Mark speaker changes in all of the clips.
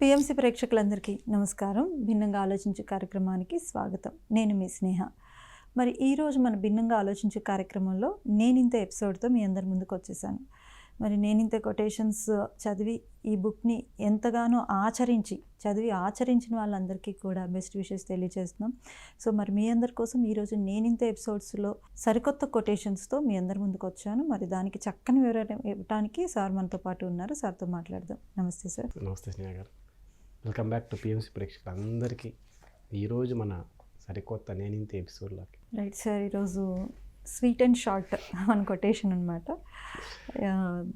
Speaker 1: PMC ప్రేక్షకులందరికీ నమస్కారం. భిన్నంగా ఆలోచించే కార్యక్రమానికి స్వాగతం. నేను మీ స్నేహ. మరి ఈరోజు మన భిన్నంగా ఆలోచించే కార్యక్రమంలో నేనింత ఎపిసోడ్తో మీ అందరి ముందుకు వచ్చేసాను. మరి నేనింత కొటేషన్స్ చదివి ఈ బుక్ని ఎంతగానో ఆచరించి చదివి ఆచరించిన వాళ్ళందరికీ కూడా బెస్ట్ విషెస్ తెలియజేస్తున్నాం. సో మరి మీ అందరి కోసం ఈరోజు నేనింత ఎపిసోడ్స్లో సరికొత్త కొటేషన్స్తో మీ అందరి ముందుకు వచ్చాను. మరి దానికి చక్కని వివరణ ఇవ్వడానికి సార్ మనతో పాటు ఉన్నారు. సార్తో మాట్లాడదాం. నమస్తే సార్.
Speaker 2: నమస్తే స్నేహ గారు. వెల్కమ్ బ్యాక్ టు పిఎంసి ప్రేక్షకులు అందరికీ ఈరోజు మన సరికొత్త నేనింత ఎపిసోడ్లోకి.
Speaker 1: రైట్ సార్ ఈరోజు స్వీట్ అండ్ షార్ట్ అని కొటేషన్ అనమాట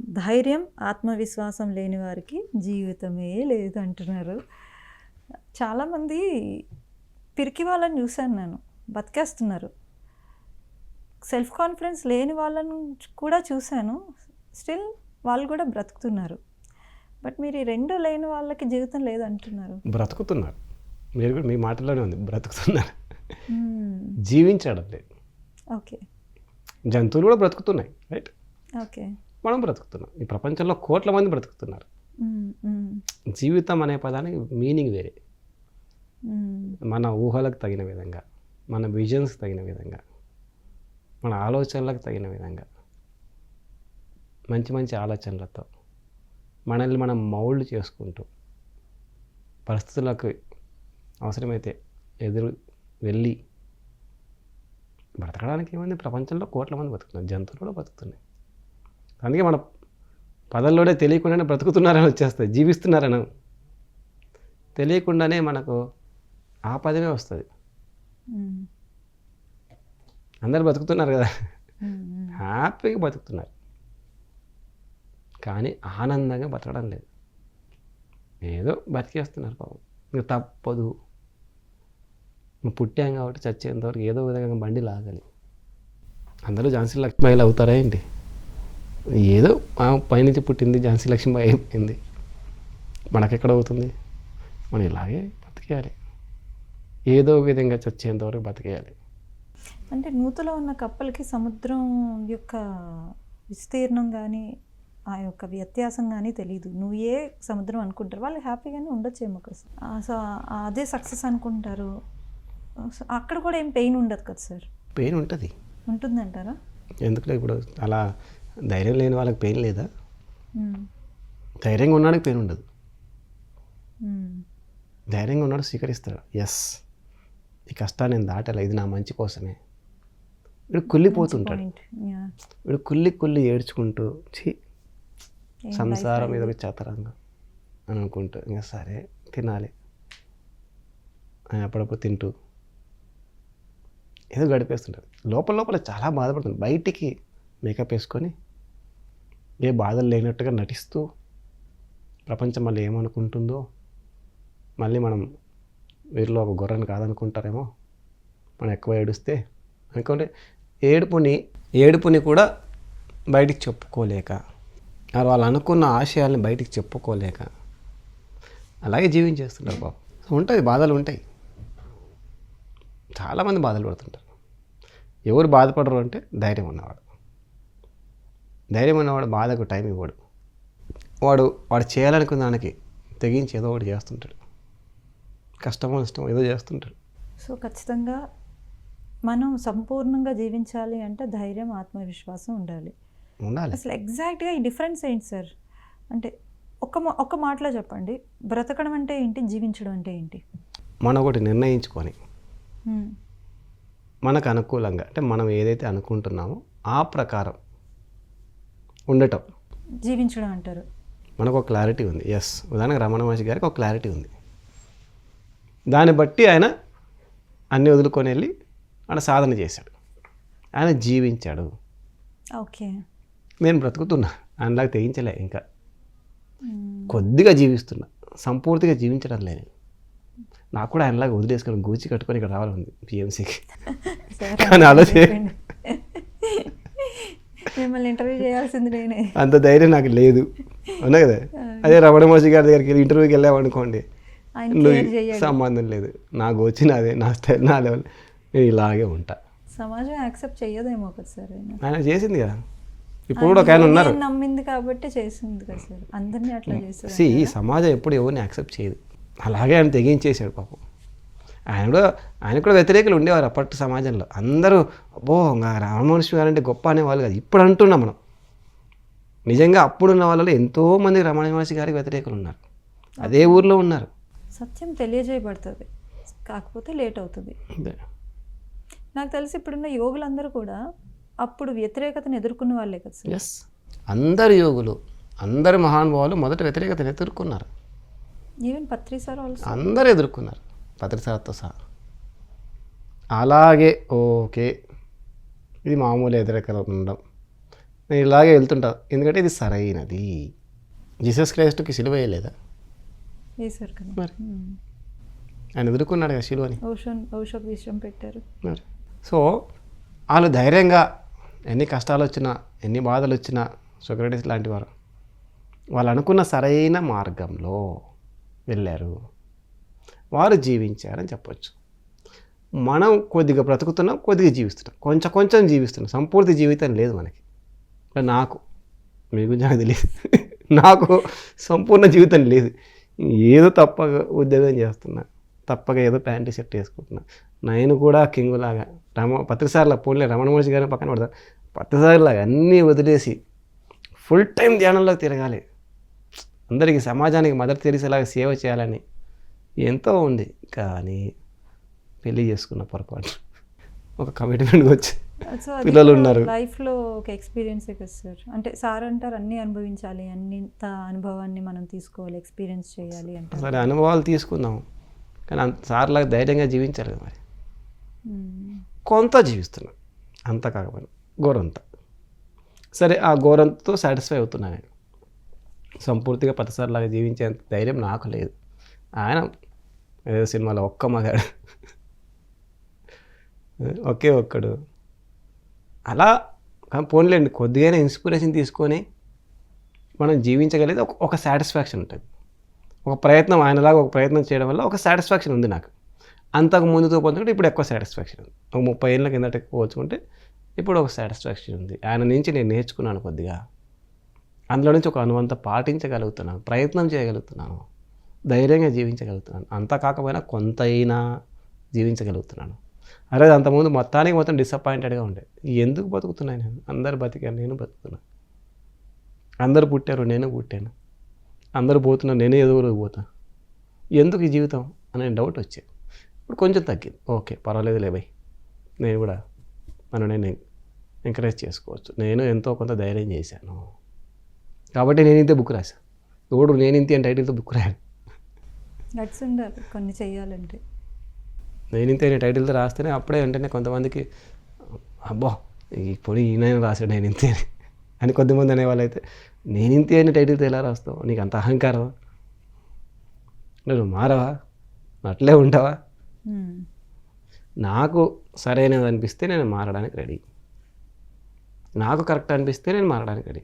Speaker 1: ధైర్యం ఆత్మవిశ్వాసం లేని వారికి జీవితమే లేదు అంటున్నారు. చాలామంది పిరికి వాళ్ళని చూశాను నేను బతికేస్తున్నారు. సెల్ఫ్ కాన్ఫిడెన్స్ లేని వాళ్ళని కూడా చూశాను. స్టిల్ వాళ్ళు కూడా బ్రతుకుతున్నారు. బట్ మీరు ఈ రెండు లేని వాళ్ళకి జీవితం లేదు అంటున్నారు
Speaker 2: బ్రతుకుతున్నారు. మీరు కూడా మీ మాటలోనే ఉంది బ్రతుకుతున్నారు.
Speaker 1: మ్మ్.
Speaker 2: జీవించడం లేదు.
Speaker 1: ఓకే.
Speaker 2: జంతువులు కూడా బ్రతుకుతున్నాయి రైట్?
Speaker 1: ఓకే.
Speaker 2: మనం బ్రతుకుతున్నాం. ఈ ప్రపంచంలో కోట్ల మంది బ్రతుకుతున్నారు.
Speaker 1: మ్మ్. మ్మ్.
Speaker 2: జీవితం అనే పదానికి మీనింగ్ వేరే. మన ఊహలకు తగిన విధంగా మన విజన్స్కి తగిన విధంగా మన ఆలోచనలకు తగిన విధంగా మంచి మంచి ఆలోచనలతో మనల్ని మనం మౌల్డ్ చేసుకుంటూ పరిస్థితులకు అవసరమైతే ఎదురు వెళ్ళి బ్రతకడానికి ఏముంది? ప్రపంచంలో కోట్ల మంది బతుకుతున్నారు. జంతువులు కూడా బతుకుతున్నాయి. అందుకే మన పదల్లోనే తెలియకుండానే బ్రతుకుతున్నారని వచ్చేస్తుంది జీవిస్తున్నారని తెలియకుండానే మనకు ఆ పదమే వస్తుంది. అందరు బతుకుతున్నారు కదా. హ్యాపీగా బతుకుతున్నారు. కానీ ఆనందంగా బతకడం లేదు. ఏదో బతికేస్తున్నారు పాపం. ఇంకా తప్పదు. పుట్టాం కాబట్టి చచ్చేంతవరకు ఏదో విధంగా బండి లాగాలి అందరూ ఝాన్సీ లక్ష్మీబాయిలు అవుతారా ఏంటి? ఏదో మా పైనుంచి పుట్టింది ఝాన్సీ లక్ష్మీబాయి అయిపోయింది మనకెక్కడ అవుతుంది? మనం ఇలాగే బతికేయాలి. ఏదో విధంగా చచ్చేంతవరకు బతికేయాలి.
Speaker 1: అంటే నూతలో ఉన్న కప్పలకి సముద్రం యొక్క విస్తీర్ణం కానీ ఆ యొక్క వ్యత్యాసం కానీ తెలియదు నువ్వు ఏ సముద్రం అనుకుంటారు వాళ్ళు హ్యాపీగానే ఉండొచ్చేమో కదా సార్. సో అదే సక్సెస్ అనుకుంటారు. అక్కడ కూడా ఏం పెయిన్ ఉండదు కదా సార్?
Speaker 2: పెయిన్ ఉంటుంది.
Speaker 1: ఉంటుందంటారా?
Speaker 2: ఎందుకంటే ఇప్పుడు అలా ధైర్యం లేని వాళ్ళకి పెయిన్ లేదా. ధైర్యంగా ఉన్నాడికి పెయిన్ ఉండదు. ధైర్యంగా ఉన్నాడు స్వీకరిస్తాడు. ఎస్ ఈ కష్టాన్ని నేను దాటాలి ఇది నా మంచి కోసమే. వీడు కుళ్ళిపోతుంటాడు.
Speaker 1: యా.
Speaker 2: వీడు కుళ్ళి కుళ్ళి ఏడ్చుకుంటూ సంసారం ఒక చతరంగం అని అనుకుంటూ. ఇంకా సరే తినాలి. అని అప్పుడప్పుడు తింటూ ఏదో గడిపేస్తుంటారు. లోపల లోపల చాలా బాధపడుతుంది బయటికి మేకప్ వేసుకొని ఏ బాధలు లేనట్టుగా నటిస్తూ ప్రపంచం మళ్ళీ ఏమనుకుంటుందో మళ్ళీ మనం వీరిలో ఒక గొర్రెని కాదనుకుంటారేమో మనం ఎక్కువ ఏడుస్తే అనుకుంటే ఏడుపుని ఏడుపుని కూడా బయటికి చెప్పుకోలేక వారు వాళ్ళు అనుకున్న ఆశయాల్ని బయటికి చెప్పుకోలేక అలాగే జీవించేస్తుంటారు బాబు ఉంటుంది బాధలు ఉంటాయి. చాలామంది బాధలు పడుతుంటారు. ఎవరు బాధపడరు అంటే ధైర్యం ఉన్నవాడు. ధైర్యం ఉన్నవాడు బాధకు టైం ఇవ్వడు. వాడు వాడు చేయాలనుకున్న దానికి తెగించి ఏదో ఒకటి చేస్తుంటాడు. కష్టమో ఇష్టమో ఏదో చేస్తుంటాడు.
Speaker 1: సో ఖచ్చితంగా మనం సంపూర్ణంగా జీవించాలి అంటే ధైర్యం ఆత్మవిశ్వాసం ఉండాలి.
Speaker 2: ఉండాలి.
Speaker 1: అసలు ఎగ్జాక్ట్గా ఈ డిఫరెన్స్ ఏంటి సార్ అంటే ఒక ఒక మాటలో చెప్పండి. బ్రతకడం అంటే ఏంటి? జీవించడం అంటే ఏంటి?
Speaker 2: మనం ఒకటి నిర్ణయించుకొని. మనకు అనుకూలంగా అంటే మనం ఏదైతే అనుకుంటున్నామో ఆ ప్రకారం ఉండటం.
Speaker 1: జీవించడం అంటారు.
Speaker 2: మనకు ఒక క్లారిటీ ఉంది. ఎస్ ఉదాహరణకు రమణ మహర్షి గారికి ఒక క్లారిటీ ఉంది. దాన్ని బట్టి ఆయన అన్ని వదులుకొని వెళ్ళి ఆయన సాధన చేశాడు. ఆయన జీవించాడు.
Speaker 1: ఓకే.
Speaker 2: నేను బ్రతుకుతున్నా. ఆయనలాగా తెగించలే ఇంకా. కొద్దిగా జీవిస్తున్నా. సంపూర్తిగా జీవించడం లేదు నాకు కూడా ఆయనలాగా వదిలేసుకొని గూచి కట్టుకొని ఇక్కడ రావాలి ఉంది పిఎంసీకి కానీ ఆలోచన.
Speaker 1: మిమ్మల్ని ఇంటర్వ్యూ చేయాల్సింది నేనే.
Speaker 2: అంత ధైర్యం నాకు లేదు. అవునా కదా? అదే రమణ మహర్షి గారి దగ్గరికి వెళ్ళి ఇంటర్వ్యూకి వెళ్ళామనుకోండి సంబంధం లేదు. నాకు వచ్చిన అదే నా స్టైల్ నా లెవెల్ నేను ఇలాగే ఉంటా.
Speaker 1: సమాజం యాక్సెప్ట్ చెయ్యదేమో కదా సార్ ఆయన
Speaker 2: ఆయన చేసింది కదా? ఇప్పుడు కూడా ఒక ఆయన ఉన్నారు.
Speaker 1: నేను నమ్మింది కాబట్టి చేసింది కదా సార్. అందరినీ అట్లా చేస్తారు
Speaker 2: సి ఈ సమాజం ఎప్పుడు ఎవరిని యాక్సెప్ట్ చేయదు. అలాగే ఆయన తెగించేశాడు పాపం. ఆయన కూడా ఆయన కూడా వ్యతిరేకులు ఉండేవారు అప్పటి సమాజంలో. అందరూ అబ్బో ఇంకా రామమహర్షి గారంటే గొప్ప అనేవాళ్ళు కాదు. ఇప్పుడు అంటున్నాం మనం. నిజంగా అప్పుడున్న వాళ్ళలో ఎంతోమంది రమణ మహర్షి గారికి వ్యతిరేకులు ఉన్నారు. అదే ఊర్లో ఉన్నారు.
Speaker 1: సత్యం తెలియజేయబడుతుంది. కాకపోతే లేట్ అవుతుంది. నాకు తెలిసి ఇప్పుడున్న యోగులందరూ కూడా అప్పుడు వ్యతిరేకతను ఎదుర్కొన్న వాళ్ళే కదా
Speaker 2: ఎస్ అందరు యోగులు అందరు మహానుభావులు మొదట వ్యతిరేకతను ఎదుర్కొన్నారు.
Speaker 1: ఈవెన్ పత్రి సార్ ఆల్సో
Speaker 2: అందరూ ఎదుర్కొన్నారు. పత్రిసారతో సహా. అలాగే ఓకే. ఇది మామూలు వ్యతిరేకత ఉండడం. నేను ఇలాగే వెళ్తుంటా. ఎందుకంటే ఇది సరైనది. జీసస్ క్రైస్ట్కి సిలువ వేయలేదా? మరి.
Speaker 1: ఉమ్.
Speaker 2: ఆయన ఎదుర్కొన్నాడు కదా సిలువని.
Speaker 1: ఔషధ ఔషధ విషయం పెట్టారు.
Speaker 2: మరి. సో వాళ్ళు ధైర్యంగా ఎన్ని కష్టాలు వచ్చినా ఎన్ని బాధలు వచ్చినా సుక్రటీస్ లాంటి వారు. వాళ్ళు అనుకున్న సరైన మార్గంలో వెళ్ళారు. వారు జీవించారని చెప్పొచ్చు. మనం కొద్దిగా బ్రతుకుతున్నాం కొద్దిగా జీవిస్తున్నాం. కొంచెం కొంచెం జీవిస్తున్నాం. సంపూర్తి జీవితం లేదు మనకి. నాకు మీ గురించి నాకు తెలియదు నాకు సంపూర్ణ జీవితం లేదు. ఏదో తప్పక ఉద్యోగం చేస్తున్నా. తప్పక ఏదో ప్యాంటు షర్ట్ వేసుకుంటున్నా నేను కూడా కింగ్ లాగా రమ పత్రిసార్ల పోలే రమణ మహర్షి గారిని పక్కన పడతా. పత్రిసార్లాగా అన్నీ వదిలేసి ఫుల్ టైం ధ్యానంలో తిరగాలి. అందరికీ సమాజానికి మదర్ తెరిసేలాగా సేవ చేయాలని ఎంతో ఉంది. కానీ పెళ్ళి చేసుకున్న పొరపాటు. ఒక కమిట్మెంట్ వచ్చి పిల్లలు ఉన్నారు.
Speaker 1: లైఫ్లో ఒక ఎక్స్పీరియన్సే కదా సార్? అంటే సార్ అంటారు అన్నీ అనుభవించాలి అన్నింత అనుభవాన్ని మనం తీసుకోవాలి ఎక్స్పీరియన్స్ చేయాలి అంటారు.
Speaker 2: సరే అనుభవాలు తీసుకుందాం. కానీ అంత సార్లాగా ధైర్యంగా జీవించాలి కదా మరి. కొంత జీవిస్తున్నాను. అంత కాకపోయినా గోరంత. సరే ఆ గోరంతో సాటిస్ఫై అవుతున్నా నేను. సంపూర్తిగా పదిసార్లాగా జీవించేంత ధైర్యం నాకు లేదు. ఆయన ఏదో సినిమాలో ఒక్క మగాడు. ఒకే ఒక్కడు. అలా కానీ పోన్లేండి కొద్దిగానే ఇన్స్పిరేషన్ తీసుకొని మనం జీవించగలిగితే ఒక సాటిస్ఫాక్షన్ ఉంటుంది. ఒక ప్రయత్నం ఆయనలాగా ఒక ప్రయత్నం చేయడం వల్ల ఒక సాటిస్ఫాక్షన్ ఉంది నాకు. అంతకు ముందుతో పోల్చుకుంటే ఇప్పుడు ఎక్కువ సాటిస్ఫాక్షన్ ఉంది. ఒక ముప్పై ఏళ్ళ కిందట పోల్చుకుంటే ఇప్పుడు ఒక సాటిస్ఫాక్షన్ ఉంది. ఆయన నుంచి నేను నేర్చుకున్నాను కొద్దిగా. అందులో నుంచి ఒక అనువంత పాటించగలుగుతున్నాను. ప్రయత్నం చేయగలుగుతున్నాను. ధైర్యంగా జీవించగలుగుతున్నాను. అంతా కాకపోయినా కొంత అయినా జీవించగలుగుతున్నాను అరే అంతకుముందు మొత్తానికి మొత్తం డిసప్పాయింటెడ్గా ఉండే. ఎందుకు బతుకుతున్నాను నేను? అందరు బతికాను నేను బతుకుతున్నాను అందరు పుట్టారు నేను పుట్టాను. అందరూ పోతున్నారు నేనే ఏదో రోజు పోతా. ఎందుకు ఈ జీవితం అనే డౌట్ వచ్చేది. ఇప్పుడు కొంచెం తగ్గింది. ఓకే పర్వాలేదు లేబై నేను కూడా నన్ను నేను ఎంకరేజ్ చేసుకోవచ్చు. నేను ఎంతో కొంత ధైర్యం చేశాను. కాబట్టి నేను ఇంతే బుక్ రాశాను ఎవడు నేను ఇంతే అని టైటిల్తో బుక్
Speaker 1: గట్స్ ఉండాలి కొన్ని చెయ్యాలంటే.
Speaker 2: నేను ఇంతే అనే టైటిల్తో రాస్తేనే అప్పుడే వెంటనే కొంతమందికి అబ్బో ఇప్పుడు ఈయన రాశాడు నేను ఇంతే అని. అని కొద్దిమంది అనేవాళ్ళు అయితే నేను ఇంతే అని టైటిల్తో ఎలా రాస్తావు? నీకు అంత అహంకారం నువ్వు మారవా? అట్లే ఉంటావా. నాకు సరైనది అనిపిస్తే నేను మారడానికి రెడీ నాకు కరెక్ట్ అనిపిస్తే నేను మారడానికి రెడీ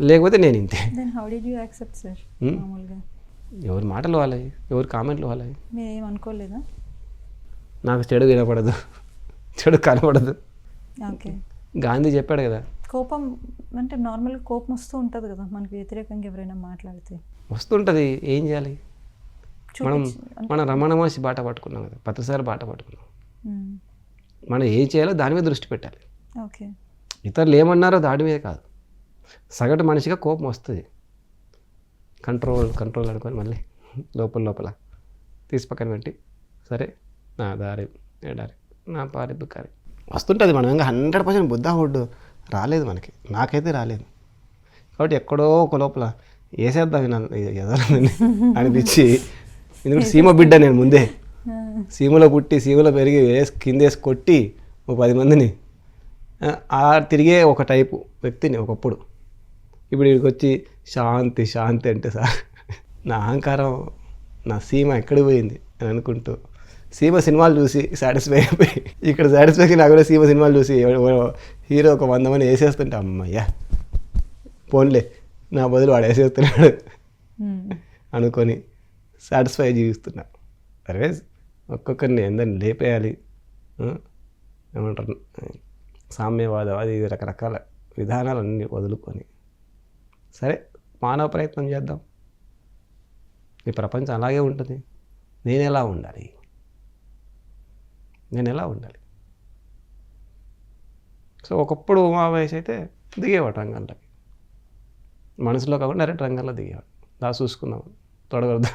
Speaker 2: లేకపోతే నేను ఇంతే ఎవరి మాటలు వాళ్ళవి? ఎవరి కామెంట్లు వాళ్ళవి?
Speaker 1: అనుకోలేదా?
Speaker 2: నాకు చెడు వినపడదు. చెడు కనపడదు.
Speaker 1: ఓకే
Speaker 2: గాంధీ చెప్పాడు కదా
Speaker 1: కోపం అంటే నార్మల్గా కోపం వస్తూ ఉంటుంది కదా మనకి వ్యతిరేకంగా ఎవరైనా మాట్లాడితే.
Speaker 2: వస్తుంటుంది ఏం చేయాలి? మనం మన రమణ మహర్షి బాట పట్టుకున్నాం కదా ప్రతిసారి బాట పట్టుకున్నాం. మనం ఏం చేయాలో దాని మీద దృష్టి పెట్టాలి.
Speaker 1: ఓకే.
Speaker 2: ఇతరులు ఏమన్నారో దాని మీద కాదు. సగటు మనిషిగా కోపం వస్తుంది. కంట్రోల్ కంట్రోల్ అనుకొని మళ్ళీ లోపల లోపల తీసి పక్కన పెట్టి సరే నా దారి దారి నా పారి బుక్కారి వస్తుంటుంది మనం ఇంకా హండ్రెడ్ పర్సెంట్ బుద్ధ హుడ్ రాలేదు మనకి. నాకైతే రాలేదు. కాబట్టి ఎక్కడో ఒక లోపల వేసేద్దాం ఎదరని అనిపించి ఎందుకంటే సీమ బిడ్డ నేను ముందే. సీమలో పుట్టి సీమలో పెరిగి వేసి కిందేసి కొట్టి ఒక పది మందిని ఆ, ఆ తిరిగే ఒక టైపు వ్యక్తిని ఒకప్పుడు. ఇప్పుడు ఇక్కడికి వచ్చి శాంతి శాంతి అంటే సార్ నా అహంకారం నా సీమ ఎక్కడికి పోయింది అని అనుకుంటూ సీమ సినిమాలు చూసి సాటిస్ఫై అయిపోయి. ఇక్కడ సాటిస్ఫై నాకు కూడా సీమ సినిమాలు చూసి హీరో ఒక వంద మంది వేసేస్తుంటే అమ్మయ్యా పోన్లే నా బదులు వాడు వేసేస్తున్నాడు
Speaker 1: ఉమ్.
Speaker 2: అనుకొని సాటిస్ఫై జీవిస్తున్నా. అరే ఒక్కొక్కరిని ఎందరిని లేపేయాలి? ఏమంటారు? సామ్యవాదం అది రకరకాల విధానాలన్నీ వదులుకొని. సరే మానవ ప్రయత్నం చేద్దాం. ఈ ప్రపంచం అలాగే ఉంటుంది. నేను ఎలా ఉండాలి? నేను ఎలా ఉండాలి? సో ఒకప్పుడు ఉమామహేష్ అయితే దిగేవాడు రంగంలోకి. మనసులో కాకుండా డైరెక్ట్ రంగంలో దిగేవాడు. దా చూసుకుందాం తొడగొద్దా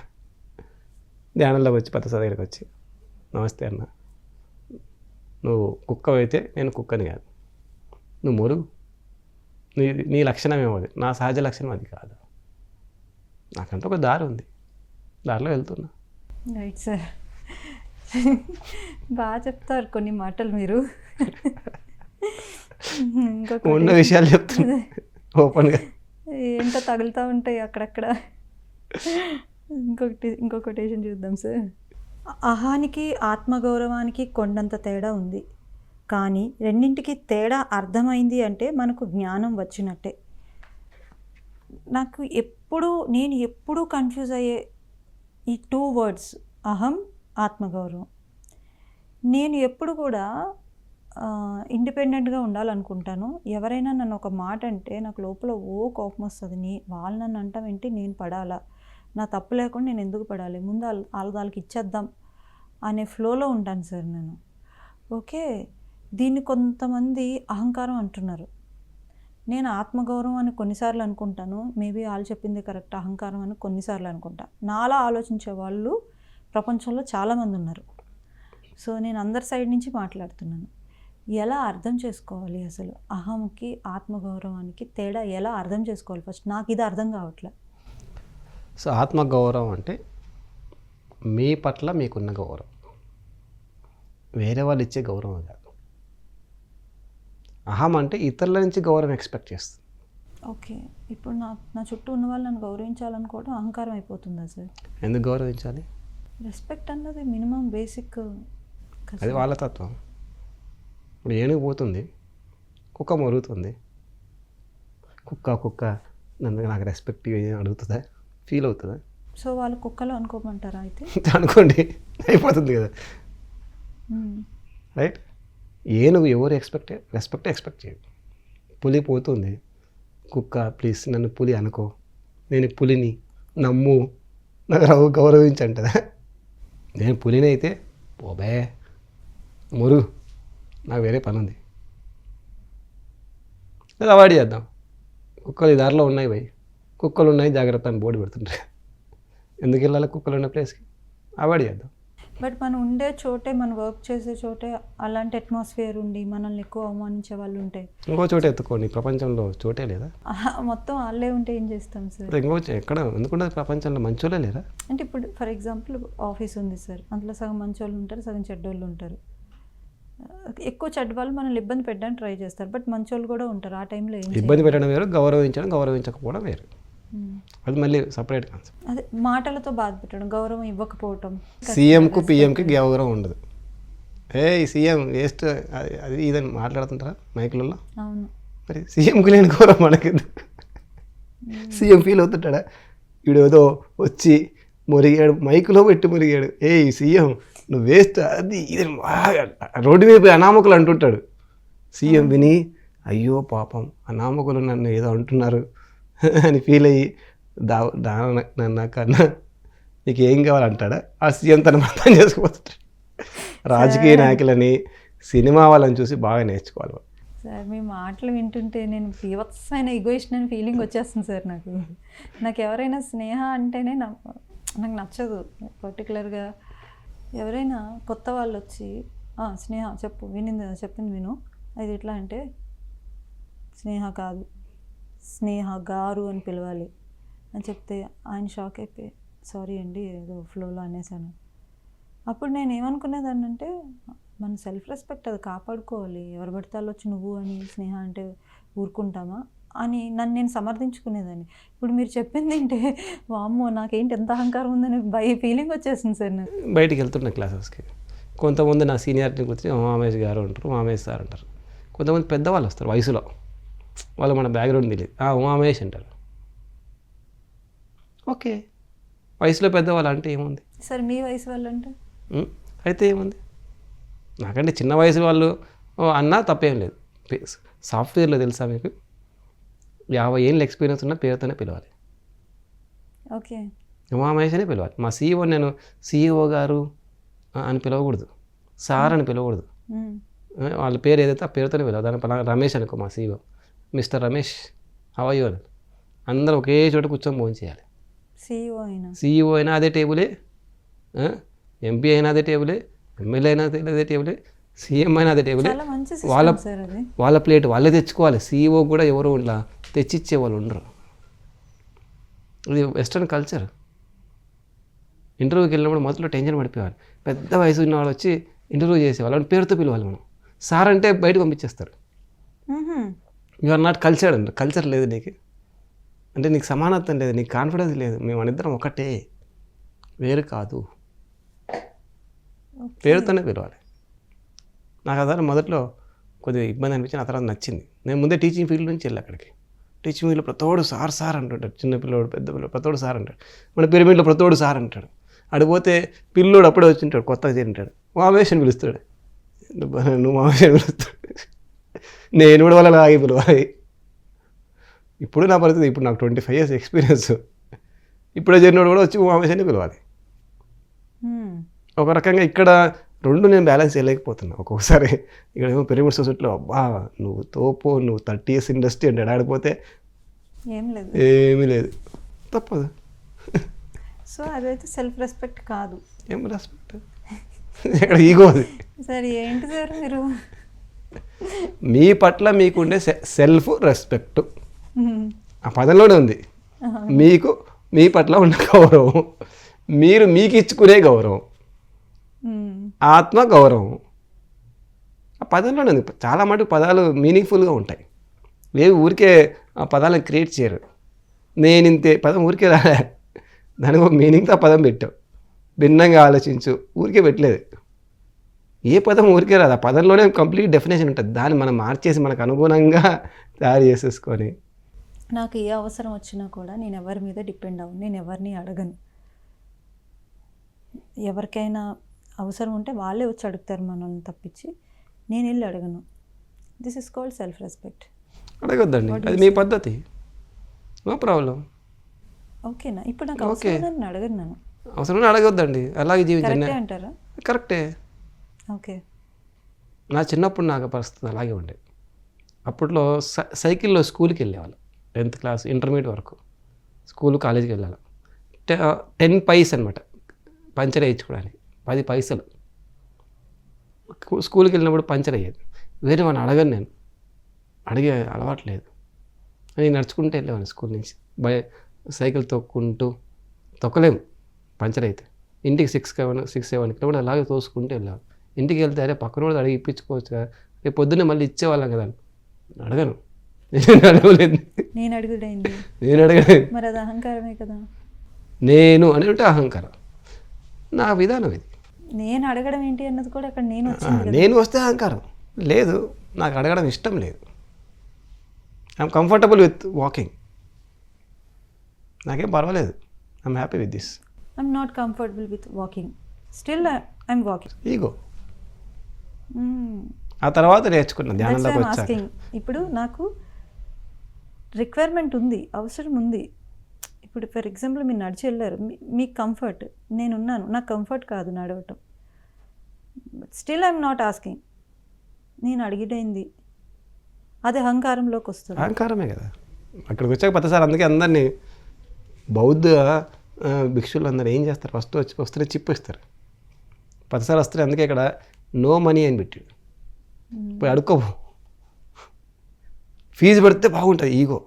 Speaker 2: ధ్యానంలోకి వచ్చి పెద్ద దగ్గరికి వచ్చి నమస్తే అన్న. నువ్వు కుక్క అయితే నేను కుక్కని కాదు. నువ్వు మురుగు. నీ నీ లక్షణం ఏమో అది. నా సహజ లక్షణం అది కాదు. నాకంటే ఒక దారి ఉంది. దారిలో వెళ్తున్నా.
Speaker 1: రైట్ సార్ బాగా చెప్తారు కొన్ని మాటలు మీరు.
Speaker 2: ఉన్న విషయాలు చెప్తున్నా. ఓపెన్గా.
Speaker 1: ఏంటో తగులుతూ ఉంటాయి అక్కడక్కడ. ఇంకొకటి ఇంకో కొటేషన్ చూద్దాం సార్. అహానికి ఆత్మగౌరవానికి కొండంత తేడా ఉంది. కానీ రెండింటికి తేడా అర్థమైంది అంటే మనకు జ్ఞానం వచ్చినట్టే. నాకు ఎప్పుడు నేను ఎప్పుడూ కన్ఫ్యూజ్ అయ్యే ఈ టూ వర్డ్స్ అహం ఆత్మగౌరవం. నేను ఎప్పుడు కూడా ఇండిపెండెంట్గా ఉండాలనుకుంటాను. ఎవరైనా నన్ను ఒక మాట అంటే నాకు లోపల ఓ కోపం వస్తుంది. నీ వాళ్ళు నన్ను అంటాం ఏంటి? నేను పడాలా? నా తప్పు లేకుండా నేను ఎందుకు పడాలి? ముందు వాళ్ళ వాళ్ళ వాళ్ళకి ఇచ్చేద్దాం అనే ఫ్లోలో ఉంటాను సార్ నేను. ఓకే? దీన్ని కొంతమంది అహంకారం అంటున్నారు. నేను ఆత్మగౌరవం అని కొన్నిసార్లు అనుకుంటాను. మేబీ వాళ్ళు చెప్పింది కరెక్ట్. అహంకారం అని కొన్నిసార్లు అనుకుంటా. నాలా ఆలోచించే వాళ్ళు ప్రపంచంలో చాలామంది ఉన్నారు సో నేను అందరి సైడ్ నుంచి మాట్లాడుతున్నాను. ఎలా అర్థం చేసుకోవాలి అసలు? అహంకి ఆత్మగౌరవానికి తేడా ఎలా అర్థం చేసుకోవాలి ఫస్ట్? నాకు ఇది అర్థం కావట్లే.
Speaker 2: సో ఆత్మగౌరవం అంటే మీ పట్ల మీకున్న గౌరవం. వేరే వాళ్ళు ఇచ్చే గౌరవం కాదు. అహం అంటే ఇతరుల నుంచి గౌరవం ఎక్స్పెక్ట్ చేస్తుంది.
Speaker 1: ఓకే. ఇప్పుడు నా నా చుట్టూ ఉన్న వాళ్ళు నన్ను గౌరవించాలనుకోవడం అహంకారం అయిపోతుందా సార్?
Speaker 2: ఎందుకు గౌరవించాలి?
Speaker 1: రెస్పెక్ట్ అన్నది మినిమం బేసిక్
Speaker 2: అది వాళ్ళ తత్వం. ఇప్పుడు ఏనుగు పోతుంది కుక్క మరుగుతుంది. కుక్క కుక్క నన్ను నాకు రెస్పెక్ట్ అడుగుతుందా? ఫీల్ అవుతుందా?
Speaker 1: సో వాళ్ళు కుక్కలు అనుకోమంటారా అయితే?
Speaker 2: అనుకోండి అయిపోతుంది కదా. రైట్ ఏనుగు ఎవరు ఎక్స్పెక్ట్ రెస్పెక్ట్ ఎక్స్పెక్ట్ చేయదు. పులి పోతుంది కుక్క ప్లీజ్ నన్ను పులి అనుకో. నేను పులిని నమ్ము నాకు గౌరవించంటదా? నేను పులినైతే పోబే మురు నాకు వేరే పని ఉంది అది అవాయిడ్ చేద్దాం. కుక్కలు ఈ దారిలో ఉన్నాయి భయ్ కుక్కలు ఉన్నాయి జాగ్రత్త అని బోర్డు పెడుతుంటారు ఎందుకు వెళ్ళాలి కుక్కలు ఉన్న ప్లేస్కి? అవాయిడ్ చేద్దాం.
Speaker 1: బట్ మనం ఉండే చోటే మనం వర్క్ చేసే చోటే అలాంటి అట్మాస్ఫియర్ ఉండి మనల్ని ఎక్కువ అవమానించే వాళ్ళు ఉంటే.
Speaker 2: ఇంకో చోట ఎత్తుకోండి. ప్రపంచంలో చోటే లేదా?
Speaker 1: మొత్తం వాళ్ళే ఉంటే ఏం చేస్తాం సార్?
Speaker 2: ఇంకో ఎక్కడ? ఎందుకుంటే ప్రపంచంలో మంచోళ్ళే లేరా?
Speaker 1: అంటే ఇప్పుడు ఫర్ ఎగ్జాంపుల్ ఆఫీస్ ఉంది సార్. అందులో సగం మంచి వాళ్ళు ఉంటారు సగం చెడ్డోళ్ళు ఉంటారు. ఎక్కువ చెడ్డ వాళ్ళు మనల్ని ఇబ్బంది పెట్టడానికి ట్రై చేస్తారు. బట్ మంచి వాళ్ళు కూడా ఉంటారు. ఆ టైంలో
Speaker 2: ఇబ్బంది పెట్టడం వేరు గౌరవించడం గౌరవించకపోవడం వేరు. అది మళ్ళీ సపరేట్ కాన్సెప్ట్
Speaker 1: అదే మాటలతో బాధ పెట్టడం గౌరవం ఇవ్వకపోవటం.
Speaker 2: సీఎంకు పిఎంకి గౌరవం ఉండదు. ఏ సీఎం వేస్ట్ అది అది ఇదని మాట్లాడుతుంటారా మైకులలో?
Speaker 1: అవును.
Speaker 2: మరి సీఎంకి లేని గౌరవం మనకి సీఎం ఫీల్ అవుతుంటాడా? వీడు ఏదో వచ్చి మురిగాడు మైకులో పెట్టి మురిగాడు. ఏ సీఎం నువ్వు వేస్ట్ అది ఇది రోడ్డు మీద అనామకులు అంటుంటాడు. సీఎం విని అయ్యో పాపం అనామకులు నన్ను ఏదో అంటున్నారు. అని ఫీల్ అయ్యి దా దాన నన్న కన్నా నీకు ఏం కావాలంటాడా? ఆ సీఎం తన అర్థం చేసుకుపోతుంటాడు రాజకీయ నాయకులని సినిమా వాళ్ళని చూసి బాగా నేర్చుకోవాలి.
Speaker 1: సార్ మీ మాటలు వింటుంటే నేను బీభత్సమైన ఈగోయిస్ట్ అని ఫీలింగ్ వచ్చేస్తుంది సార్ నాకు. నాకు ఎవరైనా స్నేహ అంటేనే నాకు నచ్చదు. పర్టికులర్గా ఎవరైనా కొత్త వాళ్ళు వచ్చి "ఆ, స్నేహ చెప్పు వినింది చెప్పింది విను. అది ఎట్లా అంటే స్నేహ కాదు. స్నేహ గారు అని పిలవాలి. అని చెప్తే ఆయన షాక్ అయిపోయి సారీ అండి ఏదో ఫ్లోలో అనేసాను. అప్పుడు నేను ఏమనుకునేదాన్ని అంటే మన సెల్ఫ్ రెస్పెక్ట్ అది కాపాడుకోవాలి. ఎవరు పడితే వాళ్ళు వచ్చి నువ్వు అని స్నేహ అంటే ఊరుకుంటామా అని నన్ను నేను సమర్థించుకునేదాన్ని. ఇప్పుడు మీరు చెప్పింది ఏంటే? వామ్మో నాకేంటి ఎంత అహంకారం ఉందని భయ ఫీలింగ్ వచ్చేసింది సార్ నాకు.
Speaker 2: బయటికి వెళ్తున్నా క్లాసెస్కి కొంతమంది నా సీనియారిటీ గురించి మామేష్ గారు అంటారు మామేష్ సార్ అంటారు. కొంతమంది పెద్దవాళ్ళు వస్తారు వయసులో. వాళ్ళు మన బ్యాక్గ్రౌండ్ తెలియదు. "ఆ, ఉమామేష్ అంటారు. ఓకే. వయసులో పెద్దవాళ్ళు అంటే ఏముంది?
Speaker 1: సార్ మీ వయసు వాళ్ళు అంటే?
Speaker 2: అయితే ఏముంది? నాకంటే చిన్న వయసు వాళ్ళు "ఓ, అన్నా తప్పేం లేదు. సాఫ్ట్వేర్లో తెలుసా మీకు? యాభై ఏళ్ళ ఎక్స్పీరియన్స్ ఉన్న పేరుతోనే పిలవాలి.
Speaker 1: ఓకే.
Speaker 2: ఉమామహేష్ అనే పిలవాలి. మా సీఈఓ నేను సీఈఓ గారు అని పిలవకూడదు. సార్ అని పిలవకూడదు. వాళ్ళ పేరు ఏదైతే ఆ పేరుతోనే పిలవాలి. దాని పలానా రమేష్ అనుకో మా సీఈఓ మిస్టర్ రమేష్ హవయ్యో అని అందరూ ఒకే చోట కూర్చొని ఫోన్ చేయాలి.
Speaker 1: సీఈఓ అయినా.
Speaker 2: సీఈఓ అయినా అదే టేబులే ఎంపీ అయినా అదే టేబులే ఎమ్మెల్యే అయినా అదే- టేబులే సీఎం అయినా అదే టేబులే. వాళ్ళ వాళ్ళ ప్లేట్ వాళ్ళే తెచ్చుకోవాలి. సీఈఓ కూడా ఎవరు ఇట్లా తెచ్చిచ్చే వాళ్ళు ఉండరు. ఇది వెస్ట్రన్ కల్చర్ ఇంటర్వ్యూకి వెళ్ళినప్పుడు మొదట్లో టెన్షన్ పడిపోవాలి పెద్ద వయసు ఉన్న వాళ్ళు వచ్చి ఇంటర్వ్యూ చేసేవాళ్ళు. వాళ్ళని పేరుతో పిలవాలి మనం. సార్ అంటే బయటకు పంపించేస్తారు. యు ఆర్ నాట్ కల్చర్ అండి కల్చర్ లేదు నీకు. అంటే నీకు సమానత్వం లేదు నీకు కాన్ఫిడెన్స్ లేదు. మేము మనిద్దరం ఒకటే. వేరు కాదు. పేరుతోనే పిలవాలి. నాకు అదే మొదట్లో కొద్దిగా ఇబ్బంది అనిపించింది ఆ తర్వాత నచ్చింది. నేను ముందే టీచింగ్ ఫీల్డ్ నుంచి వెళ్ళి అక్కడికి. టీచింగ్ ఫీల్డ్లో ప్రతోడు సార్ సార్ అంటుంటాడు. చిన్న పిల్లోడు పెద్ద పిల్లడు ప్రతోడు సార్ అంటాడు. మన పిరమిడ్లో ప్రతోడు సార్ అంటాడు. అడిగిపోతే పిల్లోడు అప్పుడే వచ్చింటాడు కొత్తగా చేరింటాడు. మామేష్ అని పిలుస్తాడు. నువ్వు నువ్వు మామేష్ అని పిలుస్తాడు. నేను కూడా వాళ్ళ ఆగి పిలవాలి ఇప్పుడు నా పరిస్థితి ఇప్పుడు నాకు ట్వంటీ ఫైవ్ ఇయర్స్ ఎక్స్పీరియన్స్ ఇప్పుడే చేరినోడు కూడా వచ్చి మామేష్ అని పిలవాలి.
Speaker 1: మ్మ్.
Speaker 2: ఒక రకంగా ఇక్కడ రెండు నేను బ్యాలెన్స్ చేయలేకపోతున్నా. ఒక్కొక్కసారి ఇక్కడ ఏమో పిరమిడ్ సొసైటీలో అబ్బా నువ్వు తోపు నువ్వు థర్టీ ఇయర్స్ ఇండస్ట్రీ అంటే ఆడిపోతే?
Speaker 1: ఏం లేదు.
Speaker 2: ఏమీ లేదు. తప్పదు.
Speaker 1: సో అదైతే సెల్ఫ్ రెస్పెక్ట్ కాదు.
Speaker 2: ఏం రెస్పెక్ట్ ఇక్కడ ఈగో అది.
Speaker 1: సార్ ఏంటి సార్ మీరు?
Speaker 2: మీ పట్ల మీకుండే సెల్ఫ్ రెస్పెక్ట్. ఆ పదంలోనే ఉంది. మీకు మీ పట్ల ఉన్న గౌరవం మీరు మీకు ఇచ్చుకునే గౌరవం. ఆత్మ గౌరవం. ఆ పదంలోనే ఉంది. చాలా మటుకు పదాలు మీనింగ్ఫుల్గా ఉంటాయి. ఏవి ఊరికే ఆ పదాలను క్రియేట్ చేయరు. నేను ఇంతే పదం ఊరికే రాలే. దానికి ఒక మీనింగ్తో ఆ పదం పెట్టావు. భిన్నంగా ఆలోచించు. ఊరికే పెట్టలేదు. ఏ పదం ఊరికే రాదు. ఆ పదంలోనే కంప్లీట్ డెఫినేషన్ ఉంటుంది. దాన్ని మనం మార్చేసి మనకు అనుగుణంగా తయారు చేసేసుకొని.
Speaker 1: నాకు ఏ అవసరం వచ్చినా కూడా నేను ఎవరి మీద డిపెండ్ అవ్వను. నేను ఎవరిని అడగను. ఎవరికైనా అవసరం ఉంటే వాళ్ళే వచ్చి అడుగుతారు మనల్ని తప్పించి. నేను వెళ్ళి అడగను. This is called self respect
Speaker 2: అడగొద్దండి అది మీ పద్ధతి. No problem.
Speaker 1: ఓకేనా ఇప్పుడు నాకు. అవసరం అడగను నేను
Speaker 2: అవసరం అడగొద్దండి. అలాగే జీవించండి.
Speaker 1: కరెక్టే అంటారా
Speaker 2: కరెక్టే
Speaker 1: ఓకే.
Speaker 2: నా చిన్నప్పుడు నాకు పరిస్థితి అలాగే ఉండే. అప్పట్లో సై- సైకిల్లో స్కూల్కి వెళ్ళేవాళ్ళు. టెన్త్ క్లాస్ ఇంటర్మీడియట్ వరకు. స్కూల్ కాలేజీకి వెళ్ళాలి. టె- టెన్ పైస్ అనమాట పంచర్ వేయించుకోవడానికి. పది పైసలు. స్కూల్కి వెళ్ళినప్పుడు పంచర్ అయ్యేది. వేరే వాడిని అడగను నేను. అడిగే అలవాట్లేదు నేను నడుచుకుంటూ వెళ్ళేవాడిని స్కూల్ నుంచి. బై సైకిల్ తొక్కుంటూ తొక్కలేము. పంచర్ అయితే. ఇంటికి six seven six seven kilometre అలాగే తోసుకుంటూ వెళ్ళేవాళ్ళు. ఇంటికి వెళ్తే అరే పక్కన వాళ్ళు అడిగి ఇప్పించుకోవచ్చు కదా రేపు పొద్దున్నే మళ్ళీ ఇచ్చేవాళ్ళం కదా అడగను. నేను అడగలేదు.
Speaker 1: నేను అడుగుడైంది.
Speaker 2: నేను అడగలేదు.
Speaker 1: మరి అది అహంకారమే కదా.
Speaker 2: నేను అని అంటే అహంకారం. నా విధానం ఇది.
Speaker 1: నేను అడగడం ఏంటి అన్నది కూడా అక్కడ నేను
Speaker 2: నేను వస్తే అహంకారం. లేదు నాకు అడగడం ఇష్టం లేదు. ఐఎమ్ కంఫర్టబుల్ విత్ వాకింగ్ నాకేం పర్వాలేదు. I'm happy with this
Speaker 1: I'm not comfortable with walking still I'm walking
Speaker 2: ego ఆ తర్వాత నేర్చుకున్నాను ధ్యానంలోకి వచ్చాక.
Speaker 1: ఆస్కింగ్ ఇప్పుడు నాకు రిక్వైర్మెంట్ ఉంది అవసరం ఉంది. ఇప్పుడు ఫర్ ఎగ్జాంపుల్ మీరు నడిచి వెళ్ళారు మీ- మీకు కంఫర్ట్ నేనున్నాను నాకు కంఫర్ట్ కాదు నడవటం. స్టిల్ ఐఎమ్ నాట్ ఆస్కింగ్ నేను అడిగిడైంది అది అహంకారంలోకి వస్తుంది.
Speaker 2: అహంకారమే కదా. అక్కడికి వచ్చాక ప్రతిసారి అందుకే అందరినీ బౌద్ధ భిక్షులు అందరు ఏం చేస్తారు? ఫస్ట్ వచ్చి వస్తే చిప్పు ఇస్తారు. ప్రతిసారి వస్తే అందుకే ఇక్కడ నో మనీ అని పెట్టాడు. పోయి అడుక్కోవు ఫీజు పెడితే బాగుంటుంది ఈగో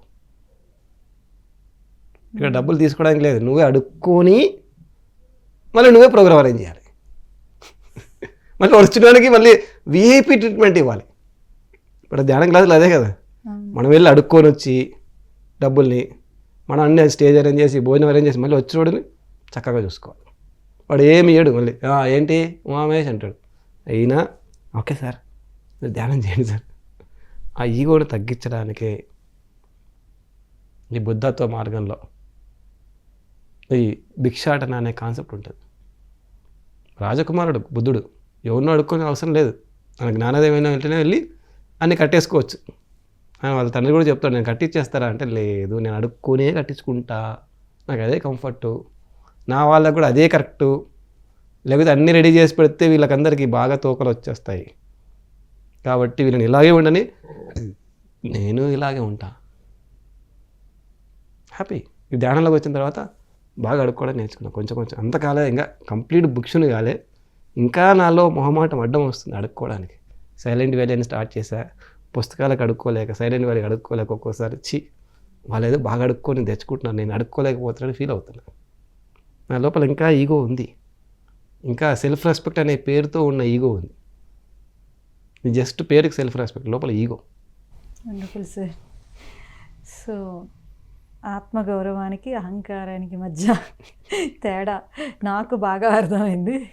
Speaker 2: ఇక్కడ డబ్బులు తీసుకోవడానికి లేదు నువ్వే అడుక్కొని మళ్ళీ నువ్వే ప్రోగ్రామ్ అరేంజ్ చేయాలి. మళ్ళీ వచ్చినవాడికి మళ్ళీ విఐపి ట్రీట్మెంట్ ఇవ్వాలి. ఇప్పుడు ధ్యానం క్లాసులు అదే కదా. మనం వెళ్ళి అడుక్కొని వచ్చి డబ్బుల్ని మనం అన్ని స్టేజ్ అరేంజ్ చేసి భోజనం అరేంజ్ చేసి మళ్ళీ వచ్చినోడిని చక్కగా చూసుకోవాలి. వాడు ఏమి ఇయ్యడు మళ్ళీ. "ఆ, ఏంటి? ఉమామేష్ అంటాడు. అయినా ఓకే సార్. మీరు ధ్యానం చేయండి సార్. ఆ ఈగోని తగ్గించడానికే ఈ బుద్ధత్వ మార్గంలో ఈ భిక్షాటన అనే కాన్సెప్ట్ ఉంటుంది. రాజకుమారుడు బుద్ధుడు ఎవరినో అడుక్కొని అవసరం లేదు. మన జ్ఞానోదయమైన వెంటనే వెళ్ళి అన్ని కట్టేసుకోవచ్చు. వాళ్ళ తండ్రి కూడా చెప్తాడు నేను కట్టించేస్తారా అంటే లేదు నేను అడుక్కునే కట్టించుకుంటా. నాకు అదే కంఫర్టు నా వాళ్ళకు కూడా అదే కరెక్టు లేకపోతే అన్నీ రెడీ చేసి పెడితే వీళ్ళకందరికీ బాగా తోకలు వచ్చేస్తాయి. కాబట్టి వీళ్ళని ఇలాగే ఉండని నేను ఇలాగే ఉంటా. హ్యాపీ ఈ ధ్యానంలోకి వచ్చిన తర్వాత బాగా అడుక్కోవడం నేర్చుకున్నా. కొంచెం కొంచెం అంత కాలే ఇంకా కంప్లీట్ బుక్స్ని కాలే. ఇంకా నాలో మొహమాటం అడ్డం వస్తుంది అడుక్కోవడానికి. సైలెంట్ వ్యాలీని స్టార్ట్ చేశా. పుస్తకాలకు అడుక్కోలేక సైలెంట్ వ్యాలీకి అడుక్కోలేక ఒక్కోసారి చి వాళ్ళు ఏదో బాగా అడుక్కొని తెచ్చుకుంటున్నారు. నేను అడుక్కోలేకపోతున్నాను ఫీల్ అవుతున్నాను నా లోపల ఇంకా ఈగో ఉంది. ఇంకా సెల్ఫ్ రెస్పెక్ట్ అనే పేరుతో ఉన్న ఈగో ఉంది. జస్ట్ పేరుకి సెల్ఫ్ రెస్పెక్ట్ లోపల ఈగో
Speaker 1: వండర్ఫుల్ సార్ సో ఆత్మగౌరవానికి అహంకారానికి మధ్య తేడా నాకు బాగా అర్థమైంది.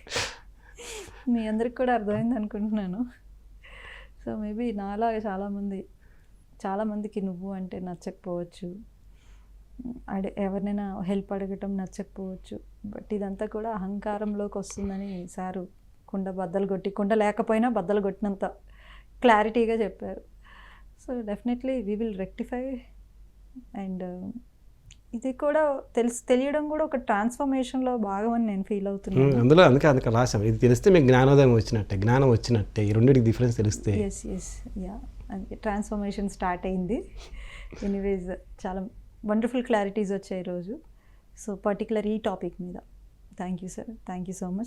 Speaker 1: మీ అందరికి కూడా అర్థమైంది అనుకుంటున్నాను. సో మేబీ నాలా చాలామంది చాలామందికి నువ్వు అంటే నచ్చకపోవచ్చు. అడే ఎవరినైనా హెల్ప్ అడగటం నచ్చకపోవచ్చు. బట్ ఇదంతా కూడా అహంకారంలోకి వస్తుందని సారు కుండ బద్దలు కొట్టి కుండ లేకపోయినా బద్దలు కొట్టినంత క్లారిటీగా చెప్పారు. So definitely we will rectify and ఇది కూడా తెలుసు తెలియడం కూడా ఒక ట్రాన్స్ఫర్మేషన్లో భాగమని నేను ఫీల్ అవుతున్నాను.
Speaker 2: అందులో అందుకే అందుకే రాసాం ఇది తెలిస్తే మీకు జ్ఞానోదయం వచ్చినట్టే జ్ఞానం వచ్చినట్టే ఈ రెండింటికి డిఫరెన్స్ తెలిస్తే.
Speaker 1: ఎస్ ఎస్ యా అందుకే ట్రాన్స్ఫర్మేషన్ స్టార్ట్ అయింది. ఎనీవేస్ చాలా వండర్ఫుల్ క్లారిటీస్ వచ్చాయి ఈరోజు సో పర్టికులర్ ఈ టాపిక్ మీద. Thank you sir thank you so much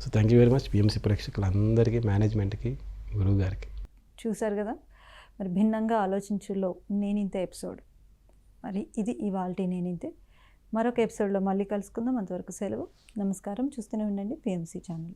Speaker 2: so thank you very much PMC ప్రేక్షకులందరికీ మేనేజ్మెంట్కి గురువు గారికి.
Speaker 1: చూశారు కదా? మరి భిన్నంగా ఆలోచించులో నేనింతే ఎపిసోడ్ మరి ఇది ఇవాళ నేనింతే మరొక ఎపిసోడ్లో మళ్ళీ కలుసుకుందాం. అంతవరకు సెలవు. నమస్కారం. చూస్తూనే ఉండండి పిఎంసీ ఛానల్